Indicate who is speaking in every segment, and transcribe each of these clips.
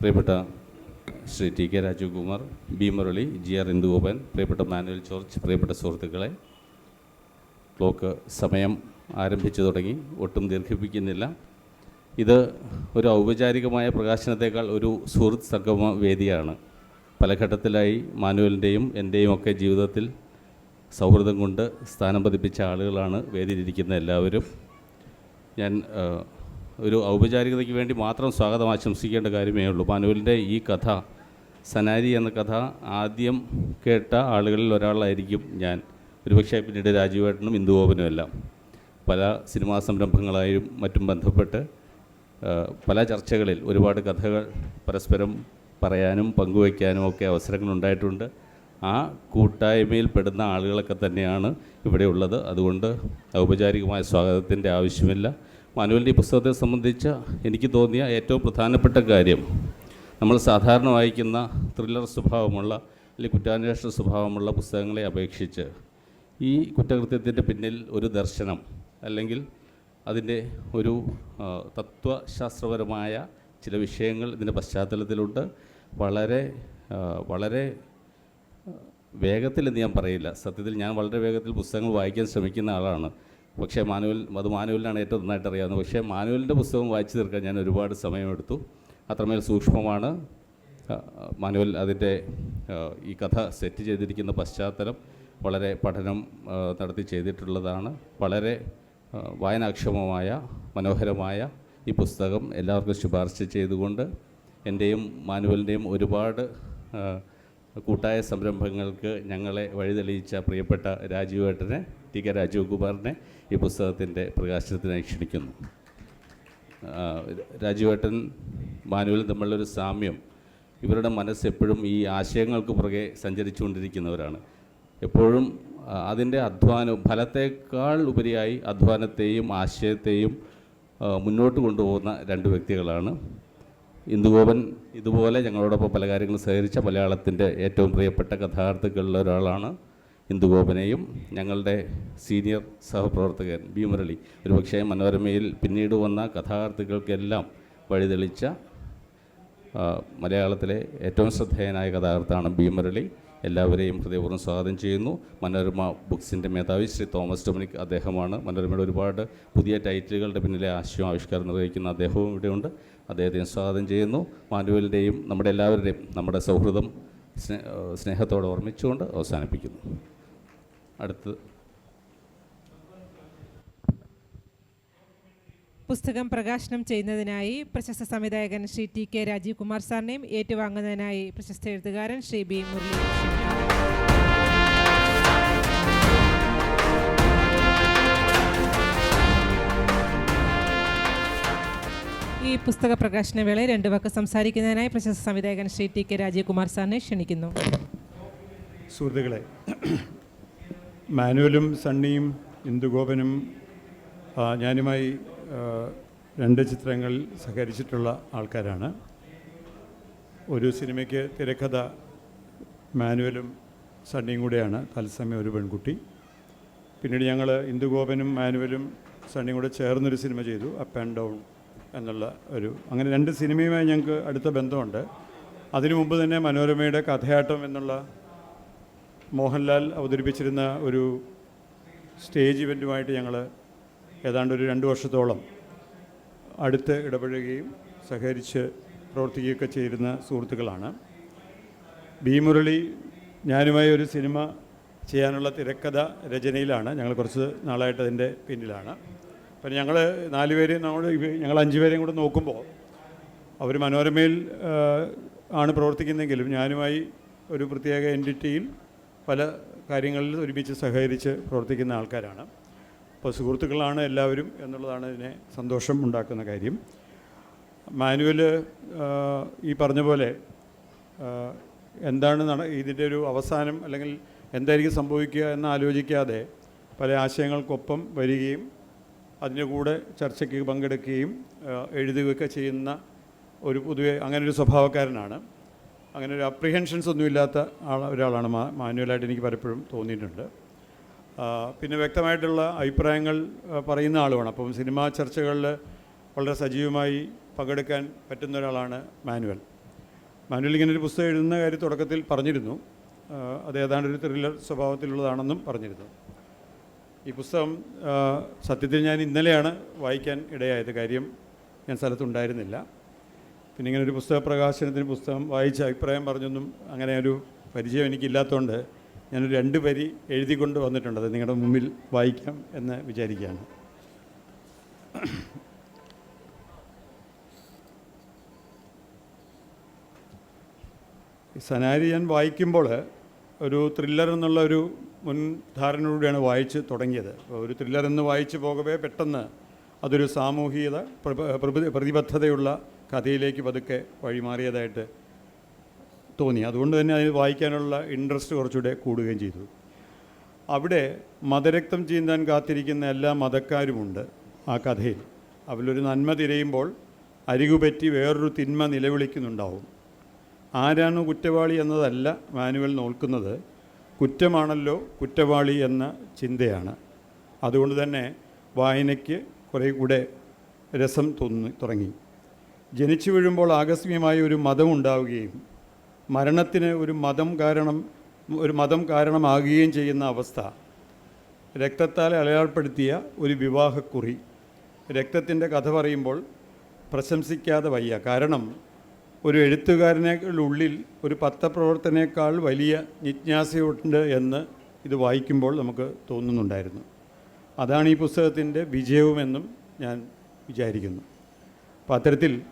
Speaker 1: പ്രിയപ്പെട്ട Shri T K Rajeevkumar B Murali G R Indugopan പ്രിയപ്പെട്ട Manuel George പ്രിയപ്പെട്ട സുഹൃത്തുക്കളെ ക്ലോക്ക് സമയം ആരംഭിച്ചു തുടങ്ങി. ഒട്ടും ദീർഘിപ്പിക്കുന്നില്ല. ഇത് ഒരു ഔപചാരികമായ പ്രകാശനത്തേക്കാൾ ഒരു സുഹൃത്ത് സംഗമ വേദിയാണ്. പല ഘട്ടത്തിലായി മാനുവലിന്റെയും എന്റെയും ഒക്കെ ജീവിതത്തിൽ സൗഹൃദം കൊണ്ട് സ്ഥാനം പതിപ്പിച്ച ആളുകളാണ് വേദിയിലിരിക്കുന്ന എല്ലാവരും. ഞാൻ ഒരു ഔപചാരികതയ്ക്ക് വേണ്ടി മാത്രം സ്വാഗതം ആശംസിക്കേണ്ട കാര്യമേ ഉള്ളൂ. മാനുവലിന്റെ ഈ കഥ സനാരി എന്ന കഥ ആദ്യം കേട്ട ആളുകളിൽ ഒരാളായിരിക്കും ഞാൻ. ഒരുപക്ഷെ പിന്നീട് രാജീവേട്ടനും ഇന്ദുഗോപനും എല്ലാം. പല സിനിമാ സംരംഭങ്ങളായും മറ്റും ബന്ധപ്പെട്ട് പല ചർച്ചകളിൽ ഒരുപാട് കഥകൾ പരസ്പരം പറയാനും പങ്കുവയ്ക്കാനും ഒക്കെ അവസരങ്ങൾ ഉണ്ടായിട്ടുണ്ട്. ആ കൂട്ടായ്മയിൽ പെടുന്ന ആളുകളൊക്കെ തന്നെയാണ് ഇവിടെ ഉള്ളത്. അതുകൊണ്ട് ഔപചാരികമായ സ്വാഗതത്തിന്റെ ആവശ്യമില്ല. മാനുവലിന്റെ ഈ പുസ്തകത്തെ സംബന്ധിച്ച എനിക്ക് തോന്നിയ ഏറ്റവും പ്രധാനപ്പെട്ട കാര്യം നമ്മൾ സാധാരണ വായിക്കുന്ന ത്രില്ലർ സ്വഭാവമുള്ള അല്ലെങ്കിൽ കുറ്റാന്വേഷണ സ്വഭാവമുള്ള പുസ്തകങ്ങളെ അപേക്ഷിച്ച് ഈ കുറ്റകൃത്യത്തിന്റെ പിന്നിൽ ഒരു ദർശനം അല്ലെങ്കിൽ അതിന്റെ ഒരു തത്വശാസ്ത്രപരമായ ചില വിഷയങ്ങൾ ഇതിന്റെ പശ്ചാത്തലത്തിലുണ്ട്. വളരെ വളരെ വേഗത്തിൽ എന്ന് ഞാൻ പറയില്ല. സത്യത്തിൽ ഞാൻ വളരെ വേഗത്തിൽ പുസ്തകങ്ങൾ വായിക്കാൻ ശ്രമിക്കുന്ന ആളാണ്. പക്ഷേ മാനുവൽ അത് മാനുവലിനാണ് ഏറ്റവും നന്നായിട്ട് അറിയാവുന്നത്. പക്ഷേ മാനുവലിന്റെ പുസ്തകം വായിച്ചു തീർക്കാൻ ഞാൻ ഒരുപാട് സമയമെടുത്തു. അത്രമേൽ സൂക്ഷ്മമാണ്. മാനുവൽ അതിന്റെ ഈ കഥ സെറ്റ് ചെയ്തിരിക്കുന്ന പശ്ചാത്തലം വളരെ പഠനം നടത്തി ചെയ്തിട്ടുള്ളതാണ്. വളരെ വായനാക്ഷമമായ മനോഹരമായ ഈ പുസ്തകം എല്ലാവർക്കും ശുപാർശ ചെയ്തുകൊണ്ട് എന്റെയും മാനുവലിന്റെയും ഒരുപാട് കൂട്ടായ സംരംഭങ്ങൾക്ക് ഞങ്ങളെ വഴിതെളിയിച്ച പ്രിയപ്പെട്ട രാജീവേട്ടനെ ടി കെ രാജീവ് കുമാറിനെ ഈ പുസ്തകത്തിന്റെ പ്രകാശനത്തിനായി ക്ഷണിക്കുന്നു. രാജീവേട്ടൻ മാനുവലും തമ്മിലുള്ളൊരു സാമ്യം ഇവരുടെ മനസ്സെപ്പോഴും ഈ ആശയങ്ങൾക്ക് പുറകെ സഞ്ചരിച്ചുകൊണ്ടിരിക്കുന്നവരാണ്. എപ്പോഴും അതിന്റെ അധ്വാനം ഫലത്തേക്കാൾ ഉപരിയായി അധ്വാനത്തെയും ആശയത്തെയും മുന്നോട്ട് കൊണ്ടുപോകുന്ന രണ്ട് വ്യക്തികളാണ്. ഇന്ദുഗോപൻ ഇതുപോലെ ഞങ്ങളോടൊപ്പം പല കാര്യങ്ങളും സഹകരിച്ച മലയാളത്തിന്റെ ഏറ്റവും പ്രിയപ്പെട്ട കഥാർത്ഥികളിലൊരാളാണ് ഇന്ദുഗോപനെയും ഞങ്ങളുടെ സീനിയർ സഹപ്രവർത്തകൻ ബി മുരളി ഒരുപക്ഷേ മനോരമയിൽ പിന്നീട് വന്ന കഥാകൃത്തുക്കൾക്കെല്ലാം വഴിതെളിച്ച മലയാളത്തിലെ ഏറ്റവും ശ്രദ്ധേയനായ കഥാകൃത്താണ് ബി മുരളി എല്ലാവരെയും ഹൃദയപൂർവം സ്വാഗതം ചെയ്യുന്നു. മനോരമ ബുക്സിന്റെ മേധാവി ശ്രീ തോമസ് ഡൊമിനിക് അദ്ദേഹമാണ്. മനോരമയുടെ ഒരുപാട് പുതിയ ടൈറ്റിലുകളുടെ പിന്നിലെ ആശയം ആവിഷ്കാരം നിർവഹിക്കുന്ന അദ്ദേഹവും ഇവിടെയുണ്ട്. അദ്ദേഹത്തെയും സ്വാഗതം ചെയ്യുന്നു. മാനുവലിന്റെയും നമ്മുടെ എല്ലാവരുടെയും നമ്മുടെ സൗഹൃദം സ്നേഹത്തോടെ ഓർമ്മിച്ചുകൊണ്ട് അവസാനിപ്പിക്കുന്നു. അടുത്ത്
Speaker 2: പുസ്തകം പ്രകാശനം ചെയ്യുന്നതിനായി പ്രശസ്ത സംവിധായകൻ ശ്രീ ടി കെ രാജീവ് കുമാർ സാറിനെയും ഏറ്റുവാങ്ങുന്നതിനായി പ്രശസ്ത എഴുത്തുകാരൻ ശ്രീ ബി മുരളി. ഈ പുസ്തക പ്രകാശന വേള രണ്ടു വാക്ക് സംസാരിക്കുന്നതിനായി പ്രശസ്ത സംവിധായകൻ ശ്രീ ടി കെ രാജീവ് കുമാർ സാറിനെ ക്ഷണിക്കുന്നു
Speaker 3: സുഹൃത്തുക്കളെ മാനുവലും സണ്ണിയും ഇന്ദുഗോപനും ഞാനുമായി രണ്ട് ചിത്രങ്ങളിൽ സഹകരിച്ചിട്ടുള്ള ആൾക്കാരാണ്. ഒരു സിനിമയ്ക്ക് തിരക്കഥ മാനുവലും സണ്ണിയും കൂടെയാണ് തത്സമയം ഒരു പെൺകുട്ടി. പിന്നീട് ഞങ്ങൾ ഇന്ദുഗോപനും മാനുവലും സണ്ണിയും കൂടെ ചേർന്നൊരു സിനിമ ചെയ്തു അപ്പ് ആൻഡ് ഡൗൺ എന്നുള്ള ഒരു അങ്ങനെ രണ്ട് സിനിമയുമായി ഞങ്ങൾക്ക് അടുത്ത ബന്ധമുണ്ട്. അതിനു മുമ്പ് തന്നെ മനോരമയുടെ കഥയാട്ടം എന്നുള്ള മോഹൻലാൽ അവതരിപ്പിച്ചിരുന്ന ഒരു സ്റ്റേജ് ഇവന്റുമായിട്ട് ഞങ്ങൾ ഏതാണ്ട് ഒരു രണ്ട് വർഷത്തോളം അടുത്ത് ഇടപഴകുകയും സഹകരിച്ച് പ്രവർത്തിക്കുകയൊക്കെ ചെയ്തിരുന്ന സുഹൃത്തുക്കളാണ്. ബി മുരളി ഞാനുമായി ഒരു സിനിമ ചെയ്യാനുള്ള തിരക്കഥ രചനയിലാണ്. ഞങ്ങൾ കുറച്ച് നാളായിട്ട് അതിന്റെ പിന്നിലാണ്. അപ്പം ഞങ്ങൾ നാലുപേര് നമ്മൾ ഞങ്ങൾ അഞ്ചുപേരെയും കൂടെ നോക്കുമ്പോൾ അവർ മനോരമയിൽ ആണ് പ്രവർത്തിക്കുന്നതെങ്കിലും ഞാനുമായി ഒരു പ്രത്യേക എന്റിറ്റിയിൽ പല കാര്യങ്ങളിൽ ഒരുമിച്ച് സഹകരിച്ച് പ്രവർത്തിക്കുന്ന ആൾക്കാരാണ്. അപ്പോൾ സുഹൃത്തുക്കളാണ് എല്ലാവരും എന്നുള്ളതാണ് ഇതിനെ സന്തോഷം ഉണ്ടാക്കുന്ന കാര്യം. മാനുവൽ ഈ പറഞ്ഞ പോലെ എന്താണ് നട ഇതിന്റെ ഒരു അവസാനം അല്ലെങ്കിൽ എന്തായിരിക്കും സംഭവിക്കുക എന്ന് ആലോചിക്കാതെ പല ആശയങ്ങൾക്കൊപ്പം വരികയും അതിന്റെ കൂടെ ചർച്ചയ്ക്ക് പങ്കെടുക്കുകയും എഴുതുകയൊക്കെ ചെയ്യുന്ന ഒരു പൊതുവെ അങ്ങനെ ഒരു സ്വഭാവക്കാരനാണ്. അങ്ങനെ ഒരു അപ്രിഹെൻഷൻസ് ഒന്നുമില്ലാത്ത ആൾ ഒരാളാണ് മാനുവലായിട്ട് എനിക്ക് പലപ്പോഴും തോന്നിയിട്ടുണ്ട്. പിന്നെ വ്യക്തമായിട്ടുള്ള അഭിപ്രായങ്ങൾ പറയുന്ന ആളുമാണ്. അപ്പം സിനിമാ ചർച്ചകളിൽ വളരെ സജീവമായി പങ്കെടുക്കാൻ പറ്റുന്ന ഒരാളാണ് മാനുവൽ. മാനുവൽ ഇങ്ങനെ ഒരു പുസ്തകം എഴുതുന്ന കാര്യം തുടക്കത്തിൽ പറഞ്ഞിരുന്നു. അത് ഏതാണ്ട് ഒരു ത്രില്ലർ സ്വഭാവത്തിലുള്ളതാണെന്നും പറഞ്ഞിരുന്നു. ഈ പുസ്തകം സത്യത്തിൽ ഞാൻ ഇന്നലെയാണ് വായിക്കാൻ ഇടയായത്. കാര്യം ഞാൻ സ്ഥലത്തുണ്ടായിരുന്നില്ല. പിന്നെ ഇങ്ങനെ ഒരു പുസ്തക പ്രകാശനത്തിന് പുസ്തകം വായിച്ച അഭിപ്രായം പറഞ്ഞൊന്നും അങ്ങനെ ഒരു പരിചയം എനിക്കില്ലാത്തതുകൊണ്ട് ഞാനൊരു രണ്ട് വരി എഴുതിക്കൊണ്ട് വന്നിട്ടുണ്ട്. അത് നിങ്ങളുടെ മുമ്പിൽ വായിക്കാം എന്ന് വിചാരിക്കുകയാണ്. സനാരി ഞാൻ വായിക്കുമ്പോൾ ഒരു ത്രില്ലർ എന്നുള്ള ഒരു മുൻ മുൻധാരണയോടെയാണ് വായിച്ച് തുടങ്ങിയത്. ഒരു ത്രില്ലർ എന്ന് വായിച്ചു പോകവേ പെട്ടെന്ന് അതൊരു സാമൂഹികത പ്രതിബദ്ധതയുള്ള കഥയിലേക്ക് പതുക്കെ വഴിമാറിയതായിട്ട് തോന്നി. അതുകൊണ്ട് തന്നെ അതിന് വായിക്കാനുള്ള ഇൻട്രസ്റ്റ് കുറച്ചുകൂടെ കൂടുകയും ചെയ്തു. അവിടെ മതരക്തം ചീന്താൻ കാത്തിരിക്കുന്ന എല്ലാ മതക്കാരുമുണ്ട് ആ കഥയിൽ. അവരിലൊരു നന്മ തിരയുമ്പോൾ അരികുപറ്റി വേറൊരു തിന്മ നിലവിളിക്കുന്നുണ്ടാവും. ആരാണ് കുറ്റവാളി എന്നതല്ല മാനുവൽ നോക്കുന്നത്. കുറ്റമാണല്ലോ കുറ്റവാളി എന്ന ചിന്തയാണ്. അതുകൊണ്ട് തന്നെ വായനയ്ക്ക് കുറേ കൂടെ രസം തോന്നി തുടങ്ങി. ജനിച്ചു വീഴുമ്പോൾ ആകസ്മികമായി ഒരു മതം ഉണ്ടാവുകയും മരണത്തിന് ഒരു മതം കാരണം ഒരു മതം കാരണമാകുകയും ചെയ്യുന്ന അവസ്ഥ. രക്തത്താൽ അടയാളപ്പെടുത്തിയ ഒരു വിവാഹക്കുറി. രക്തത്തിന്റെ കഥ പറയുമ്പോൾ പ്രശംസിക്കാതെ വയ്യ. കാരണം ഒരു എഴുത്തുകാരനേക്കാളുള്ളിൽ ഒരു പത്രപ്രവർത്തനേക്കാൾ വലിയ ജിജ്ഞാസയുണ്ട് എന്ന് ഇത് വായിക്കുമ്പോൾ നമുക്ക് തോന്നുന്നുണ്ടായിരുന്നു. അതാണ് ഈ പുസ്തകത്തിന്റെ വിജയവുമെന്നും ഞാൻ വിചാരിക്കുന്നു. അപ്പോൾ അത്തരത്തിൽ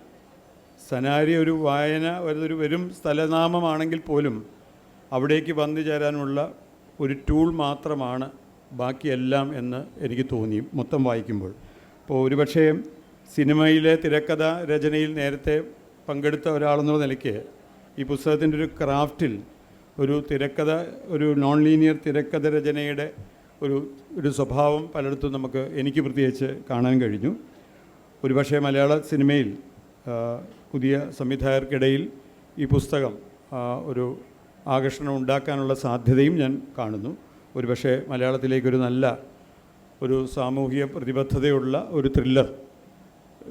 Speaker 3: സനാരി ഒരു വായന ഒരു വരും സ്ഥലനാമമാണെങ്കിൽ പോലും അവിടേക്ക് വന്നു ചേരാനുള്ള ഒരു ടൂൾ മാത്രമാണ് ബാക്കിയെല്ലാം എന്ന് എനിക്ക് തോന്നി മൊത്തം വായിക്കുമ്പോൾ. അപ്പോൾ ഒരുപക്ഷേ സിനിമയിലെ തിരക്കഥ രചനയിൽ നേരത്തെ പങ്കെടുത്ത ഒരാളെന്നുള്ള നിലയ്ക്ക് ഈ പുസ്തകത്തിന്റെ ഒരു ക്രാഫ്റ്റിൽ ഒരു തിരക്കഥ ഒരു നോൺ ലീനിയർ തിരക്കഥ രചനയുടെ ഒരു ഒരു സ്വഭാവം പലയിടത്തും നമുക്ക് എനിക്ക് പ്രത്യേകിച്ച് കാണാൻ കഴിഞ്ഞു. ഒരുപക്ഷെ മലയാള സിനിമയിൽ പുതിയ സംവിധായകർക്കിടയിൽ ഈ പുസ്തകം ഒരു ആകർഷണം ഉണ്ടാക്കാനുള്ള സാധ്യതയും ഞാൻ കാണുന്നു. ഒരുപക്ഷെ മലയാളത്തിലേക്കൊരു നല്ല ഒരു സാമൂഹിക പ്രതിബദ്ധതയുള്ള ഒരു ത്രില്ലർ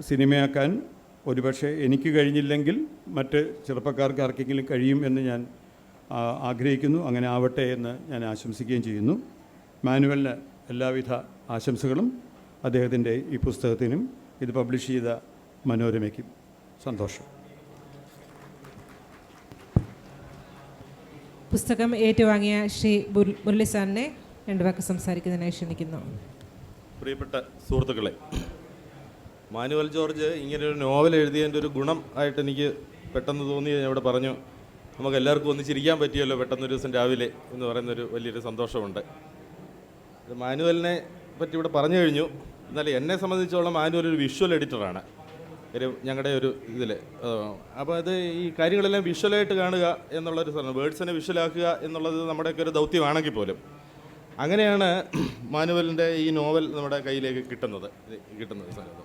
Speaker 3: സിനിമയാക്കാൻ ഒരുപക്ഷെ എനിക്ക് കഴിഞ്ഞില്ലെങ്കിൽ മറ്റ് ചെറുപ്പക്കാർക്ക് ആർക്കെങ്കിലും കഴിയും എന്ന് ഞാൻ ആഗ്രഹിക്കുന്നു. അങ്ങനെ ആവട്ടെ എന്ന് ഞാൻ ആശംസിക്കുകയും ചെയ്യുന്നു. മാനുവലിന് എല്ലാവിധ ആശംസകളും അദ്ദേഹത്തിന്റെ ഈ പുസ്തകത്തിനും ഇത് പബ്ലിഷ് ചെയ്ത മനോരമയ്ക്കും. സന്തോഷം.
Speaker 2: പുസ്തകം ഏറ്റുവാങ്ങിയ ശ്രീ മുരളിസാറിനെ മുരളി സാറിനെ രണ്ടു വാക്ക് സംസാരിക്കുന്നതിനായി ക്ഷണിക്കുന്നു.
Speaker 4: പ്രിയപ്പെട്ട സുഹൃത്തുക്കളെ മാനുവൽ ജോർജ് ഇങ്ങനെ ഒരു നോവൽ എഴുതിയതിന്റെ ഒരു ഗുണം ആയിട്ട് എനിക്ക് പെട്ടെന്ന് തോന്നി. ഞാൻ ഇവിടെ പറഞ്ഞു നമുക്ക് എല്ലാവർക്കും ഒന്ന് ചിരിക്കാൻ പറ്റിയല്ലോ പെട്ടെന്ന് ഒരു ദിവസം രാവിലെ എന്ന് പറയുന്നൊരു വലിയൊരു സന്തോഷമുണ്ട്. മാനുവലിനെ പറ്റി ഇവിടെ പറഞ്ഞു കഴിഞ്ഞു. എന്നാൽ എന്നെ സംബന്ധിച്ചോളം മാനുവൽ ഒരു വിഷ്വൽ എഡിറ്ററാണ്. ഒരു ഞങ്ങളുടെ ഒരു ഇതിൽ അപ്പോൾ അത് ഈ കാര്യങ്ങളെല്ലാം വിഷ്വലായിട്ട് കാണുക എന്നുള്ളൊരു സാധനം വേർഡ്സിനെ വിഷ്വലാക്കുക എന്നുള്ളത് നമ്മുടെയൊക്കെ ഒരു ദൗത്യമാണെങ്കിൽ പോലും. അങ്ങനെയാണ് മാനുവലിന്റെ ഈ നോവൽ നമ്മുടെ കയ്യിലേക്ക് കിട്ടുന്നത് കിട്ടുന്നത് സാധനം.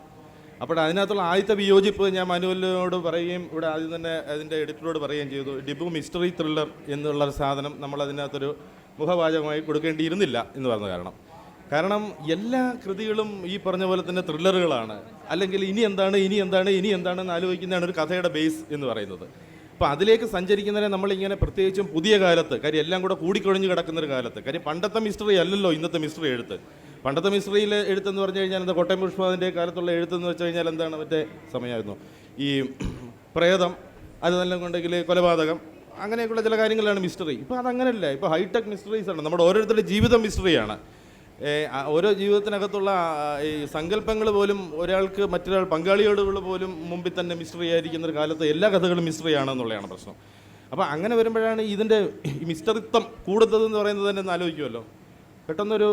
Speaker 4: അപ്പോൾ അതിനകത്തുള്ള ആദ്യത്തെ വിയോജിപ്പ് ഞാൻ മാനുവലിനോട് പറയുകയും ഇവിടെ ആദ്യം തന്നെ അതിന്റെ എഡിറ്ററോട് പറയുകയും ചെയ്തു. ഡിബു മിസ്റ്ററി ത്രില്ലർ എന്നുള്ള സാധനം നമ്മൾ അതിനകത്തൊരു മുഖവാചകമായി കൊടുക്കേണ്ടിയിരുന്നില്ല എന്ന് പറഞ്ഞ കാരണം. കാരണം എല്ലാ കൃതികളും ഈ പറഞ്ഞ പോലെ തന്നെ ത്രില്ലറുകളാണ് അല്ലെങ്കിൽ ഇനി എന്താണ് ഇനി എന്താണ് ഇനി എന്താണെന്ന് ആലോചിക്കുന്നതാണ് ഒരു കഥയുടെ ബേസ് എന്ന് പറയുന്നത്. അപ്പോൾ അതിലേക്ക് സഞ്ചരിക്കുന്നതിനെ നമ്മളിങ്ങനെ പ്രത്യേകിച്ചും പുതിയ കാലത്ത് കാര്യം എല്ലാം കൂടെ കൂടിക്കൊഴിഞ്ഞ് കിടക്കുന്ന ഒരു കാലത്ത് കാര്യം പണ്ടത്തെ മിസ്റ്ററി അല്ലല്ലോ ഇന്നത്തെ മിസ്റ്ററി എഴുത്ത്. പണ്ടത്തെ മിസ്റ്ററിയിലെ എഴുത്തെന്ന് പറഞ്ഞു കഴിഞ്ഞാൽ എന്താ കോട്ടയം പുഷ്പാതിന്റെ കാലത്തുള്ള എഴുത്തെന്ന് വെച്ച് കഴിഞ്ഞാൽ എന്താണ് മറ്റേ സമയമായിരുന്നു? ഈ പ്രേതം അത് നല്ല കൊണ്ടെങ്കിൽ കൊലപാതകം അങ്ങനെയൊക്കെയുള്ള ചില കാര്യങ്ങളാണ് മിസ്റ്ററി ഇപ്പോൾ അതങ്ങനെയല്ല ഇപ്പോൾ ഹൈടെക് മിസ്റ്ററീസ് ആണ്. നമ്മുടെ ഓരോരുത്തരുടെ ജീവിതം മിസ്റ്ററിയാണ് ഓരോ ജീവിതത്തിനകത്തുള്ള ഈ സങ്കല്പങ്ങൾ പോലും ഒരാൾക്ക് മറ്റൊരാൾ പങ്കാളിയോടുകൾ പോലും മുമ്പിൽ തന്നെ മിസ്റ്ററി ആയിരിക്കുന്ന ഒരു കാലത്ത് എല്ലാ കഥകളും മിസ്റ്ററി ആണെന്നുള്ളതാണ് പ്രശ്നം. അപ്പോൾ അങ്ങനെ വരുമ്പോഴാണ് ഇതിന്റെ മിസ്റ്ററിത്വം കൂടുതലെന്ന് പറയുന്നത് തന്നെ ഒന്ന് ആലോചിക്കുമല്ലോ. പെട്ടെന്നൊരു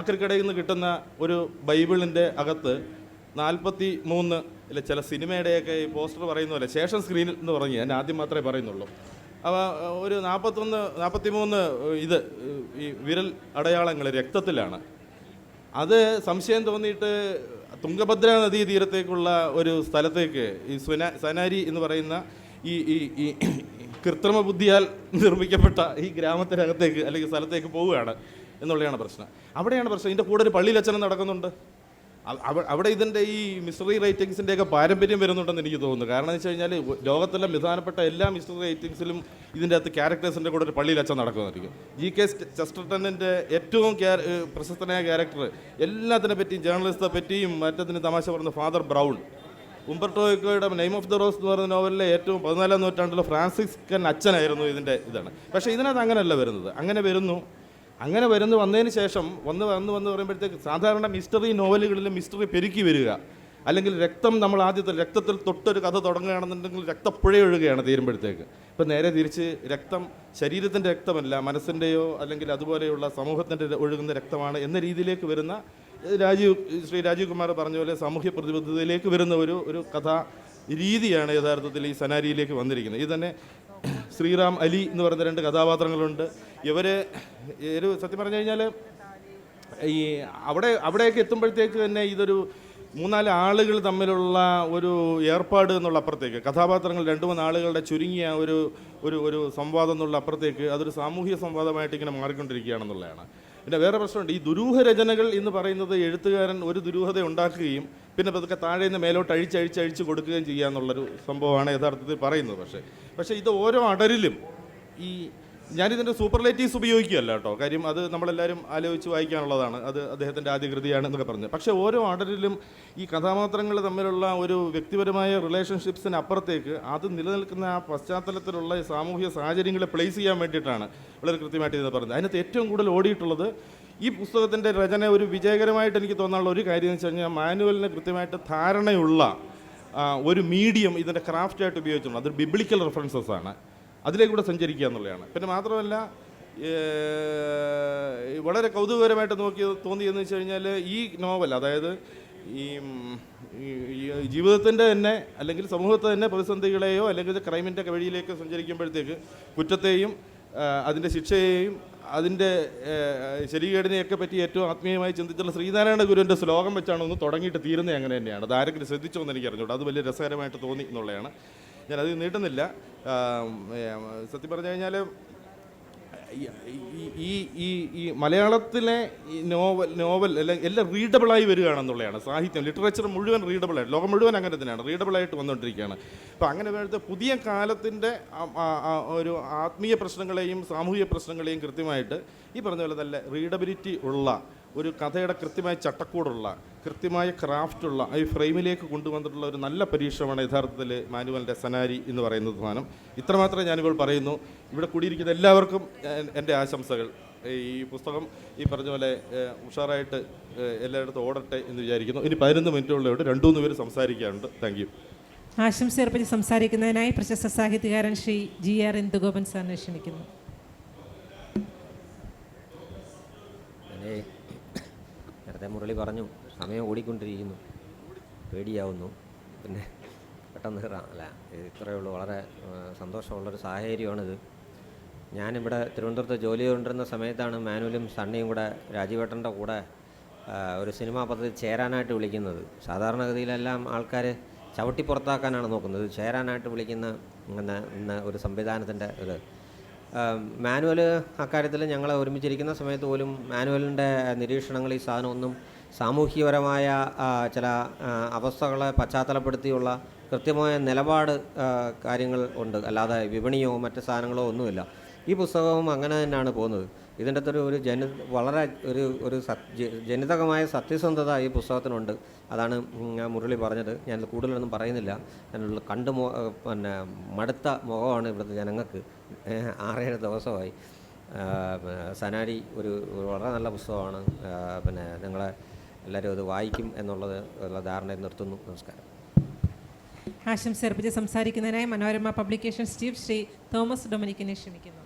Speaker 4: ആക്രിക്കടയിൽ നിന്ന് കിട്ടുന്ന ഒരു ബൈബിളിന്റെ അകത്ത് നാൽപ്പത്തി മൂന്ന് ചില സിനിമയുടെയൊക്കെ ഈ പോസ്റ്റർ പറയുന്ന പോലെ ശേഷം സ്ക്രീനിൽ എന്ന് പറഞ്ഞു ഞാൻ ആദ്യം മാത്രമേ പറയുന്നുള്ളൂ. അവ ഒരു നാൽപ്പത്തൊന്ന് നാൽപ്പത്തി മൂന്ന് ഇത് ഈ വിരൽ അടയാളങ്ങൾ രക്തത്തിലാണ്. അത് സംശയം തോന്നിയിട്ട് തുങ്കഭദ്ര നദീ തീരത്തേക്കുള്ള ഒരു സ്ഥലത്തേക്ക് ഈ സുന സനാരി എന്ന് പറയുന്ന ഈ ഈ ഈ കൃത്രിമ ബുദ്ധിയാൽ നിർമ്മിക്കപ്പെട്ട ഈ ഗ്രാമത്തിനകത്തേക്ക് അല്ലെങ്കിൽ സ്ഥലത്തേക്ക് പോവുകയാണ് എന്നുള്ളതാണ് പ്രശ്നം. അവിടെയാണ് പ്രശ്നം. ഇതിന്റെ കൂടെ ഒരു പള്ളിയിലച്ചനം നടക്കുന്നുണ്ട്. അവിടെ ഇതിന്റെ ഈ മിസ്റ്ററി റൈറ്റിങ്സിന്റെ ഒക്കെ പാരമ്പര്യം വരുന്നുണ്ടെന്ന് എനിക്ക് തോന്നുന്നു. കാരണം എന്ന് വെച്ച് കഴിഞ്ഞാൽ ലോകത്തിലെ പ്രധാനപ്പെട്ട എല്ലാ മിസ്റ്ററി റൈറ്റിങ്സിലും ഇതിന്റെ അകത്ത് ക്യാരക്ടേഴ്സിന്റെ കൂടെ ഒരു പള്ളിയിൽ അച്ഛൻ നടക്കുന്നതായിരിക്കും ജി കെ ചെസ്റ്റർട്ടന്റെ ഏറ്റവും പ്രശസ്തനായ ക്യാരക്ടർ എല്ലാത്തിനെ പറ്റിയും ജേർണലിസ്റ്റെ പറ്റിയും മറ്റത്തിന് തമാശ പറഞ്ഞ ഫാദർ ബ്രൗൺ. ഉംബർട്ടോയ്ക്കോയുടെ നെയിം ഓഫ് ദ റോസ് എന്ന് പറയുന്ന നോവലിലെ ഏറ്റവും പതിനാലാം നൂറ്റാണ്ടിലെ ഫ്രാൻസിസ്കൻ അച്ഛനായിരുന്നു ഇതിന്റെ ഇതാണ്. പക്ഷേ ഇതിനകത്ത് അങ്ങനെയല്ല വരുന്നത്. അങ്ങനെ വരുന്നു. അങ്ങനെ വരുന്നു വന്നതിന് ശേഷം വന്ന് വന്ന് വന്ന് പറയുമ്പോഴത്തേക്ക് സാധാരണ മിസ്റ്ററി നോവലുകളിൽ മിസ്റ്ററി പെരുക്കി വരിക. അല്ലെങ്കിൽ രക്തം നമ്മൾ ആദ്യത്തെ രക്തത്തിൽ തൊട്ടൊരു കഥ തുടങ്ങുകയാണെന്നുണ്ടെങ്കിൽ രക്തപ്പുഴ ഒഴുകുകയാണ് തീരുമ്പോഴത്തേക്ക്. ഇപ്പം നേരെ തിരിച്ച് രക്തം ശരീരത്തിന്റെ രക്തമല്ല മനസ്സിന്റെയോ അല്ലെങ്കിൽ അതുപോലെയുള്ള സമൂഹത്തിന്റെ ഒഴുകുന്ന രക്തമാണ് എന്ന രീതിയിലേക്ക് വരുന്ന രാജീവ് ശ്രീ രാജീവ് കുമാർ പറഞ്ഞ പോലെ സാമൂഹ്യ പ്രതിബദ്ധതയിലേക്ക് വരുന്ന ഒരു ഒരു കഥ രീതിയാണ് യഥാർത്ഥത്തിൽ ഈ സനാരിയിലേക്ക് വന്നിരിക്കുന്നത്. ഇത് തന്നെ ശ്രീറാം അലി എന്ന് പറയുന്ന രണ്ട് കഥാപാത്രങ്ങളുണ്ട്. ഇവർ ഒരു സത്യം പറഞ്ഞു കഴിഞ്ഞാൽ ഈ അവിടെ അവിടെയൊക്കെ എത്തുമ്പോഴത്തേക്ക് തന്നെ ഇതൊരു മൂന്നാൽ ആളുകൾ തമ്മിലുള്ള ഒരു ഏർപ്പാട് എന്നുള്ള അപ്പുറത്തേക്ക്. കഥാപാത്രങ്ങൾ രണ്ട് മൂന്ന് ആളുകളുടെ ചുരുങ്ങിയ ഒരു ഒരു ഒരു സംവാദം എന്നുള്ള അപ്പുറത്തേക്ക് അതൊരു സാമൂഹ്യ സംവാദമായിട്ട് ഇങ്ങനെ മാറിക്കൊണ്ടിരിക്കുകയാണെന്നുള്ളതാണ്. പിന്നെ വേറെ പ്രശ്നമുണ്ട്. ഈ ദുരൂഹ രചനകൾ എന്ന് പറയുന്നത് എഴുത്തുകാരൻ ഒരു ദുരൂഹത ഉണ്ടാക്കുകയും പിന്നെ പതുക്കെ താഴെ നിന്ന് മേലോട്ട് അഴിച്ചഴിച്ചഴിച്ച് കൊടുക്കുകയും ചെയ്യുക എന്നുള്ളൊരു സംഭവമാണ് യഥാർത്ഥത്തിൽ പറയുന്നത്. പക്ഷേ പക്ഷേ ഇത് ഓരോ അടരിലും ഈ ഞാനിതിന്റെ സൂപ്പർലേറ്റീവ്സ് ഉപയോഗിക്കുകയല്ല കേട്ടോ. കാര്യം അത് നമ്മളെല്ലാവരും ആലോചിച്ച് വായിക്കാനുള്ളതാണ്. അത് അദ്ദേഹത്തിന്റെ ആദ്യ കൃതിയാണ് എന്നൊക്കെ പറഞ്ഞത് പക്ഷേ ഓരോ ആർഡറിലും ഈ കഥാപാത്രങ്ങൾ തമ്മിലുള്ള ഒരു വ്യക്തിപരമായ റിലേഷൻഷിപ്സിന് അപ്പുറത്തേക്ക് അത് നിലനിൽക്കുന്ന ആ പശ്ചാത്തലത്തിലുള്ള സാമൂഹിക സാഹചര്യങ്ങളെ പ്ലേസ് ചെയ്യാൻ വേണ്ടിയിട്ടാണ് വളരെ കൃത്യമായിട്ട് ഇത് പറഞ്ഞത്. അതിനകത്ത് ഏറ്റവും കൂടുതൽ ഓടിയിട്ടുള്ളത് ഈ പുസ്തകത്തിന്റെ രചന ഒരു വിജയകരമായിട്ട് എനിക്ക് തോന്നാനുള്ള ഒരു കാര്യം എന്ന് വെച്ച് കഴിഞ്ഞാൽ മാനുവലിന് കൃത്യമായിട്ട് ധാരണയുള്ള ഒരു മീഡിയം ഇതിന്റെ ക്രാഫ്റ്റായിട്ട് ഉപയോഗിച്ചിട്ടുണ്ട്. അതൊരു ബിബ്ലിക്കൽ റെഫറൻസസ് ആണ്. അതിലേക്കൂടെ സഞ്ചരിക്കുക എന്നുള്ളതാണ്. പിന്നെ മാത്രമല്ല വളരെ കൗതുകകരമായിട്ട് നോക്കി തോന്നിയെന്ന് വെച്ച് കഴിഞ്ഞാൽ ഈ നോവൽ അതായത് ഈ ജീവിതത്തിന്റെ തന്നെ അല്ലെങ്കിൽ സമൂഹത്തെ തന്നെ പ്രതിസന്ധികളെയോ അല്ലെങ്കിൽ ക്രൈമിന്റെ വഴിയിലേക്ക് സഞ്ചരിക്കുമ്പോഴത്തേക്ക് കുറ്റത്തെയും അതിന്റെ ശിക്ഷയെയും അതിന്റെ ശരീരഘടനയൊക്കെ പറ്റി ഏറ്റവും ആത്മീയമായി ചിന്തിച്ചുള്ള ശ്രീനാരായണ ഗുരുവിന്റെ ശ്ലോകം വെച്ചാണ് ഒന്ന് തുടങ്ങിയിട്ട് തീരുന്നത് അങ്ങനെ തന്നെയാണ്. അത് ആരെങ്കിലും ശ്രദ്ധിച്ചോ എന്ന് എനിക്ക് അറിഞ്ഞൂടാ അത് വലിയ രസകരമായിട്ട് തോന്നി എന്നുള്ളതാണ്. ഞാനത് നീട്ടുന്നില്ല. സത്യം പറഞ്ഞു കഴിഞ്ഞാൽ ഈ ഈ ഈ മലയാളത്തിലെ നോവൽ നോവൽ അല്ലെങ്കിൽ എല്ലാം റീഡബിളായി വരികയാണെന്നുള്ളതാണ് സാഹിത്യം. ലിറ്ററേച്ചർ മുഴുവൻ റീഡബിളായിട്ട് ലോകം മുഴുവൻ അങ്ങനെ തന്നെയാണ് റീഡബിളായിട്ട് വന്നുകൊണ്ടിരിക്കുകയാണ്. അപ്പോൾ അങ്ങനെ വേണ്ടത് പുതിയ കാലത്തിന്റെ ഒരു ആത്മീയ പ്രശ്നങ്ങളെയും സാമൂഹിക പ്രശ്നങ്ങളെയും കൃത്യമായിട്ട് ഈ പറഞ്ഞ പോലെ നല്ല റീഡബിലിറ്റി ഉള്ള ഒരു കഥയുടെ കൃത്യമായ ചട്ടക്കൂടുള്ള കൃത്യമായ ക്രാഫ്റ്റുള്ള ഈ ഫ്രെയിമിലേക്ക് കൊണ്ടുവന്നിട്ടുള്ള ഒരു നല്ല പരീക്ഷണമാണ് യഥാർത്ഥത്തിൽ മാനുവലിന്റെ സനാരി എന്ന് പറയുന്ന സാധനം. ഇത്രമാത്രമേ ഞാനിപ്പോൾ പറയുന്നു. ഇവിടെ കൂടിയിരിക്കുന്ന എല്ലാവർക്കും എന്റെ ആശംസകൾ. ഈ പുസ്തകം ഈ പറഞ്ഞ പോലെ ഉഷാറായിട്ട് എല്ലായിടത്തും ഓടട്ടെ എന്ന് വിചാരിക്കുന്നു. ഇനി പതിനൊന്ന് മിനിറ്റുള്ളവരോട് രണ്ടു മൂന്ന് പേര് സംസാരിക്കാറുണ്ട് താങ്ക് യു
Speaker 2: ആശംസ അർപ്പിച്ച് സംസാരിക്കുന്നതിനായി പ്രശസ്ത സാഹിത്യകാരൻ ശ്രീ ജി ആർ ഇന്ദുഗോപൻ സാറിനെ ക്ഷണിക്കുന്നു.
Speaker 5: നേരത്തെ മുരളി പറഞ്ഞു. സമയം ഓടിക്കൊണ്ടിരിക്കുന്നു. പേടിയാവുന്നു. പിന്നെ പെട്ടെന്ന് അല്ല ഇത്രയേ ഉള്ളൂ. വളരെ സന്തോഷമുള്ളൊരു സാഹചര്യമാണിത്. ഞാനിവിടെ തിരുവനന്തപുരത്ത് ജോലി ചെയ്തുകൊണ്ടിരുന്ന സമയത്താണ് മാനുവലും സണ്ണിയും കൂടെ രാജീവേട്ടന്റെ കൂടെ ഒരു സിനിമാ പദ്ധതി ചേരാനായിട്ട് വിളിക്കുന്നത്. സാധാരണഗതിയിലെല്ലാം ആൾക്കാർ ചവിട്ടി പുറത്താക്കാനാണ് നോക്കുന്നത്. ചേരാനായിട്ട് വിളിക്കുന്ന ഇങ്ങനെ ഇന്ന് ഒരു സംവിധാനത്തിന്റെ ഇത്. മാനുവൽ അക്കാര്യത്തിൽ ഞങ്ങളെ ഒരുമിച്ചിരിക്കുന്ന സമയത്ത് പോലും മാനുവലിന്റെ നിരീക്ഷണങ്ങൾ ഈ സാധനമൊന്നും സാമൂഹികപരമായ ആ, ചില അവസ്ഥകളെ പശ്ചാത്തലപ്പെടുത്തിയുള്ള കൃത്യമായ നിലപാട് കാര്യങ്ങൾ ഉണ്ട്. അല്ലാതെ വിപണിയോ മറ്റ് സാധനങ്ങളോ ഒന്നുമില്ല. ഈ പുസ്തകവും അങ്ങനെ തന്നെയാണ് പോകുന്നത്. ഇതിന്റെ അകത്തൊരു ഒരു ജനി വളരെ ഒരു ഒരു ജനിതകമായ സത്യസന്ധത ഈ പുസ്തകത്തിനുണ്ട്. അതാണ് മുരളി പറഞ്ഞത്. ഞാൻ കൂടുതലൊന്നും പറയുന്നില്ല. ഞാനുള്ള കണ്ട് പിന്നെ മടുത്ത മുഖമാണ് ഇവിടുത്തെ ജനങ്ങൾക്ക്. ആറേഴ് ദിവസമായി. സനാരി ഒരു വളരെ നല്ല പുസ്തകമാണ്. പിന്നെ നിങ്ങളെ എല്ലാവരും അത് വായിക്കും എന്നുള്ളത് ഉള്ള ധാരണയിൽ നിർത്തുന്നു. നമസ്കാരം.
Speaker 2: ആശംസ അർപ്പിച്ച് സംസാരിക്കുന്നതിനായി മനോരമ പബ്ലിക്കേഷൻ ചീഫ് ശ്രീ തോമസ് ഡൊമിനിക്കിനെ ക്ഷണിക്കുന്നു.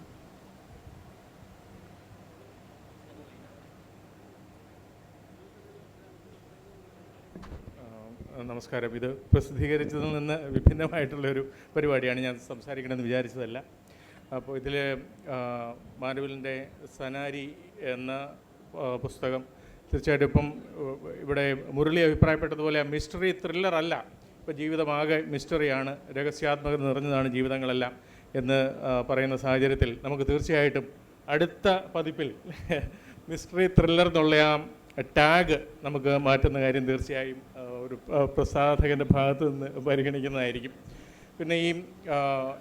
Speaker 6: നമസ്കാരം. ഇത് പ്രസിദ്ധീകരിച്ചതിൽ നിന്ന് വിഭിന്നമായിട്ടുള്ള ഒരു പരിപാടിയാണ് ഞാൻ സംസാരിക്കണമെന്ന് വിചാരിച്ചതല്ല. അപ്പോൾ ഇതിൽ മാനുവലിന്റെ സനാരി എന്ന പുസ്തകം തീർച്ചയായിട്ടും ഇപ്പം ഇവിടെ മുരളി അഭിപ്രായപ്പെട്ടതുപോലെ മിസ്റ്ററി ത്രില്ലർ അല്ല. ഇപ്പോൾ ജീവിതമാകെ മിസ്റ്ററിയാണ് രഹസ്യാത്മകത നിറഞ്ഞതാണ് ജീവിതങ്ങളെല്ലാം എന്ന് പറയുന്ന സാഹചര്യത്തിൽ നമുക്ക് തീർച്ചയായിട്ടും അടുത്ത പതിപ്പിൽ മിസ്റ്ററി ത്രില്ലർ എന്നുള്ള ആ ടാഗ് നമുക്ക് മാറ്റുന്ന കാര്യം തീർച്ചയായും ഒരു പ്രസാധകന്റെ ഭാഗത്ത് നിന്ന് പരിഗണിക്കുന്നതായിരിക്കും. പിന്നെ ഈ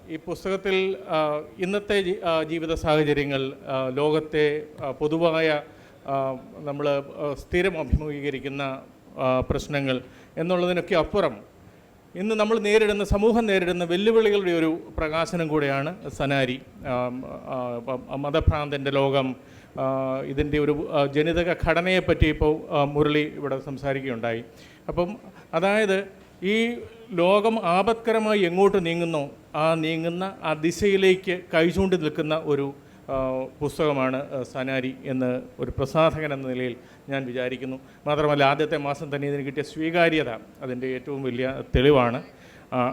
Speaker 6: ഈ പുസ്തകത്തിൽ ഇന്നത്തെ ജീവിത സാഹചര്യങ്ങൾ ലോകത്തെ പൊതുവായ നമ്മൾ സ്ഥിരം അഭിമുഖീകരിക്കുന്ന പ്രശ്നങ്ങൾ എന്നുള്ളതിനൊക്കെ അപ്പുറം ഇന്ന് നമ്മൾ നേരിടുന്ന സമൂഹം നേരിടുന്ന വെല്ലുവിളികളുടെ ഒരു പ്രകാശനം കൂടിയാണ് സനാരി. മതഭ്രാന്തന്റെ ലോകം ഇതിന്റെ ഒരു ജനിതക ഘടനയെപ്പറ്റി ഇപ്പോൾ മുരളി ഇവിടെ സംസാരിക്കുകയുണ്ടായി. അപ്പം അതായത് ഈ ലോകം ആപത്കരമായി എങ്ങോട്ട് നീങ്ങുന്നോ ആ നീങ്ങുന്ന ആ ദിശയിലേക്ക് കൈചൂണ്ടി നിൽക്കുന്ന ഒരു പുസ്തകമാണ് സനാരി എന്ന് ഒരു പ്രസാധകൻ എന്ന നിലയിൽ ഞാൻ വിചാരിക്കുന്നു. മാത്രമല്ല ആദ്യത്തെ മാസം തന്നെ ഇതിന് കിട്ടിയ സ്വീകാര്യത അതിന്റെ ഏറ്റവും വലിയ തെളിവാണ്.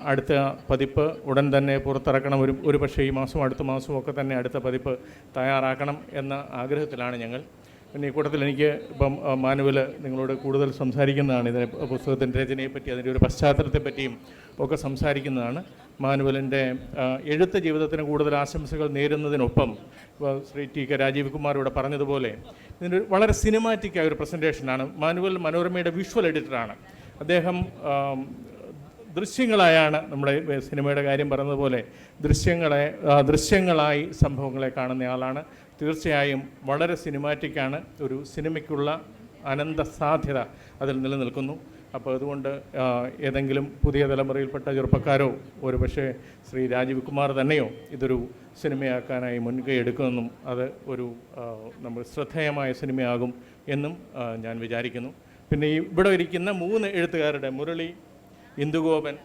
Speaker 6: അടുത്ത പതിപ്പ് ഉടൻ തന്നെ പുറത്തിറക്കണം. ഒരു ഒരു പക്ഷേ ഈ മാസം അടുത്ത മാസവും ഒക്കെ തന്നെ അടുത്ത പതിപ്പ് തയ്യാറാക്കണം എന്ന ആഗ്രഹത്തിലാണ് ഞങ്ങൾ. പിന്നെ ഈ കൂട്ടത്തിൽ എനിക്ക് ഇപ്പം മാനുവൽ നിങ്ങളോട് കൂടുതൽ സംസാരിക്കുന്നതാണ്. ഇതിനെ പുസ്തകത്തിന്റെ രചനയെപ്പറ്റി അതിന്റെ ഒരു പശ്ചാത്തലത്തെ പറ്റിയും ഒക്കെ സംസാരിക്കുന്നതാണ്. മാനുവലിന്റെ എഴുത്ത ജീവിതത്തിന് കൂടുതൽ ആശംസകൾ നേരുന്നതിനൊപ്പം ശ്രീ ടി കെ രാജീവ് കുമാർ ഇവിടെ പറഞ്ഞതുപോലെ ഇതിന്റെ വളരെ സിനിമാറ്റിക് ആയ ഒരു പ്രസന്റേഷനാണ് മാനുവൽ മനോരമയുടെ വിഷ്വൽ എഡിറ്ററാണ് അദ്ദേഹം ദൃശ്യങ്ങളായാണ് നമ്മുടെ സിനിമയുടെ കാര്യം പറഞ്ഞതുപോലെ ദൃശ്യങ്ങളെ ദൃശ്യങ്ങളായി സംഭവങ്ങളെ കാണുന്നയാളാണ് തീർച്ചയായും വളരെ സിനിമാറ്റിക്കാണ് ഒരു സിനിമയ്ക്കുള്ള അനന്ത സാധ്യത അതിൽ നിലനിൽക്കുന്നു. അപ്പോൾ അതുകൊണ്ട് ഏതെങ്കിലും പുതിയ തലമുറയിൽപ്പെട്ട ചെറുപ്പക്കാരോ ഒരു പക്ഷേ ശ്രീ രാജീവ് കുമാർ തന്നെയോ ഇതൊരു സിനിമയാക്കാനായി മുൻകൈ എടുക്കുമെന്നും അത് ഒരു നമ്മൾ ശ്രദ്ധേയമായ സിനിമയാകും എന്നും ഞാൻ വിചാരിക്കുന്നു. പിന്നെ ഇവിടെ ഇരിക്കുന്ന മൂന്ന് എഴുത്തുകാരുടെ മുരളി ഇന്ദുഗോപൻ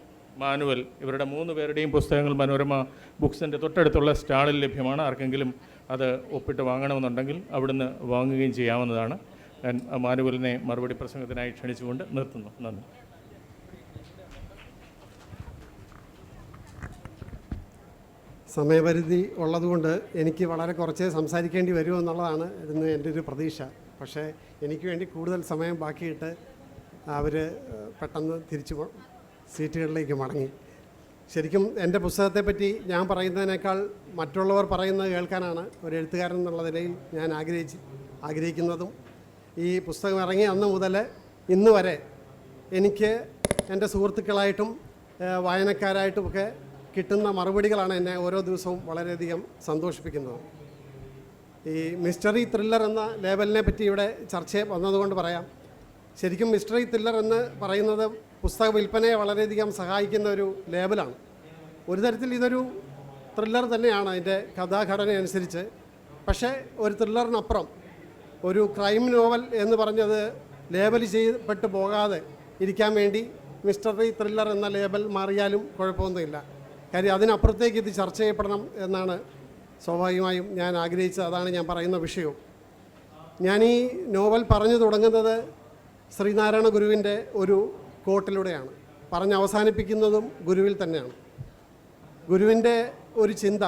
Speaker 6: മാനുവൽ ഇവരുടെ മൂന്ന് പേരുടെയും പുസ്തകങ്ങൾ മനോരമ ബുക്സിന്റെ തൊട്ടടുത്തുള്ള സ്റ്റാളിൽ ലഭ്യമാണ്. ആർക്കെങ്കിലും അത് ഒപ്പിട്ട് വാങ്ങണമെന്നുണ്ടെങ്കിൽ അവിടുന്ന് വാങ്ങുകയും ചെയ്യാവുന്നതാണ്. ഞാൻ മാനുവലിനെ മറുപടി പ്രസംഗത്തിനായി ക്ഷണിച്ചുകൊണ്ട് നിർത്തുന്നു. നന്ദി.
Speaker 7: സമയപരിധി ഉള്ളതുകൊണ്ട് എനിക്ക് വളരെ കുറച്ചേ സംസാരിക്കേണ്ടി വരുമെന്നുള്ളതാണ് ഇന്ന് എന്റെ ഒരു പ്രതീക്ഷ. പക്ഷേ എനിക്ക് വേണ്ടി കൂടുതൽ സമയം ബാക്കിയിട്ട് അവർ പെട്ടെന്ന് തിരിച്ചു സീറ്റുകളിലേക്ക് മടങ്ങി. ശരിക്കും എന്റെ പുസ്തകത്തെപ്പറ്റി ഞാൻ പറയുന്നതിനേക്കാൾ മറ്റുള്ളവർ പറയുന്നത് കേൾക്കാനാണ് ഒരു എഴുത്തുകാരൻ എന്നുള്ള നിലയിൽ ഞാൻ ആഗ്രഹിച്ച് ആഗ്രഹിക്കുന്നതും. ഈ പുസ്തകം ഇറങ്ങി അന്ന് മുതൽ ഇന്ന് വരെ എനിക്ക് എന്റെ സുഹൃത്തുക്കളായിട്ടും വായനക്കാരായിട്ടുമൊക്കെ കിട്ടുന്ന മറുപടികളാണ് എന്നെ ഓരോ ദിവസവും വളരെയധികം സന്തോഷിപ്പിക്കുന്നത്. ഈ മിസ്റ്ററി ത്രില്ലർ എന്ന ലേബലിനെ പറ്റി ഇവിടെ ചർച്ച വന്നതുകൊണ്ട് പറയാം. ശരിക്കും മിസ്റ്ററി ത്രില്ലർ എന്ന് പറയുന്നത് പുസ്തക വിൽപ്പനയെ വളരെയധികം സഹായിക്കുന്ന ഒരു ലേബലാണ്. ഒരു തരത്തിൽ ഇതൊരു ത്രില്ലർ തന്നെയാണ് അതിന്റെ കഥാഘടന അനുസരിച്ച് പക്ഷേ ഒരു ത്രില്ലറിനപ്പുറം ഒരു ക്രൈം നോവൽ എന്ന് പറഞ്ഞത് ലേബൽ ചെയ്യപ്പെട്ടു പോകാതെ ഇരിക്കാൻ വേണ്ടി മിസ്റ്ററി ത്രില്ലർ എന്ന ലേബൽ മാറിയാലും കുഴപ്പമൊന്നുമില്ല. കാര്യം അതിനപ്പുറത്തേക്ക് ഇത് ചർച്ച ചെയ്യപ്പെടണം എന്നാണ് സ്വാഭാവികമായും ഞാൻ ആഗ്രഹിച്ചത്. അതാണ് ഞാൻ പറയുന്ന വിഷയവും. ഞാൻ ഈ നോവൽ പറഞ്ഞു തുടങ്ങുന്നത് ശ്രീനാരായണ ഗുരുവിന്റെ ഒരു കോട്ടിലൂടെയാണ്. പറഞ്ഞ് അവസാനിപ്പിക്കുന്നതും ഗുരുവിൽ തന്നെയാണ്. ഗുരുവിന്റെ ഒരു ചിന്ത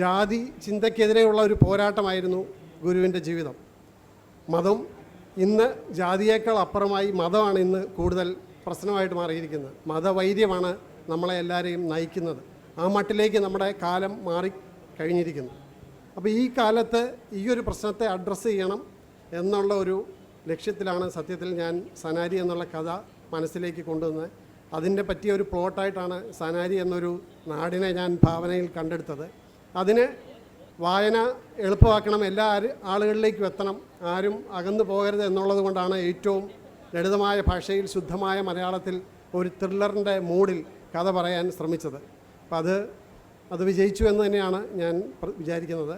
Speaker 7: ജാതി ചിന്തയ്ക്കെതിരെയുള്ള ഒരു പോരാട്ടമായിരുന്നു ഗുരുവിന്റെ ജീവിതം. മതം ഇന്ന് ജാതിയേക്കാൾ അപ്പുറമായി മതമാണ് ഇന്ന് കൂടുതൽ പ്രശ്നമായിട്ട് മാറിയിരിക്കുന്നത്. മതവൈര്യമാണ് നമ്മളെ എല്ലാവരെയും നയിക്കുന്നത്. ആ മട്ടിലേക്ക് നമ്മുടെ കാലം മാറി കഴിഞ്ഞിരിക്കുന്നു. അപ്പോൾ ഈ കാലത്ത് ഈ ഒരു പ്രശ്നത്തെ അഡ്രസ്സ് ചെയ്യണം എന്നുള്ള ഒരു ലക്ഷ്യത്തിലാണ് സത്യത്തിൽ ഞാൻ സനാരി എന്നുള്ള കഥ മനസ്സിലേക്ക് കൊണ്ടുവന്ന് അതിന്റെ പറ്റിയ ഒരു പ്ലോട്ടായിട്ടാണ് സനാരി എന്നൊരു നാടിനെ ഞാൻ ഭാവനയിൽ കണ്ടെടുത്തത്. അതിന് വായന എളുപ്പമാക്കണം എല്ലാ ആളുകളിലേക്കും എത്തണം ആരും അകന്നു പോകരുത് എന്നുള്ളത് കൊണ്ടാണ് ഏറ്റവും ലളിതമായ ഭാഷയിൽ ശുദ്ധമായ മലയാളത്തിൽ ഒരു ത്രില്ലറിന്റെ മൂഡിൽ കഥ പറയാൻ ശ്രമിച്ചത്. അപ്പം അത് അത് വിജയിച്ചു എന്ന് തന്നെയാണ് ഞാൻ വിചാരിക്കുന്നത്.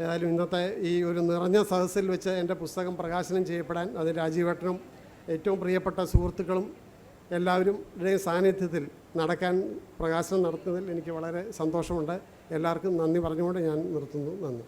Speaker 7: ഏതായാലും ഇന്നത്തെ ഈ ഒരു നിറഞ്ഞ സദസ്സിൽ വെച്ച് എന്റെ പുസ്തകം പ്രകാശനം ചെയ്യപ്പെടാൻ അത് രാജീവേട്ടനും ഏറ്റവും പ്രിയപ്പെട്ട സുഹൃത്തുക്കളും എല്ലാവരുടെയും സാന്നിധ്യത്തിൽ നടക്കാൻ പ്രകാശനം നടത്തുന്നതിൽ എനിക്ക് വളരെ സന്തോഷമുണ്ട്. എല്ലാവർക്കും നന്ദി പറഞ്ഞുകൊണ്ട് ഞാൻ നിർത്തുന്നു. നന്ദി.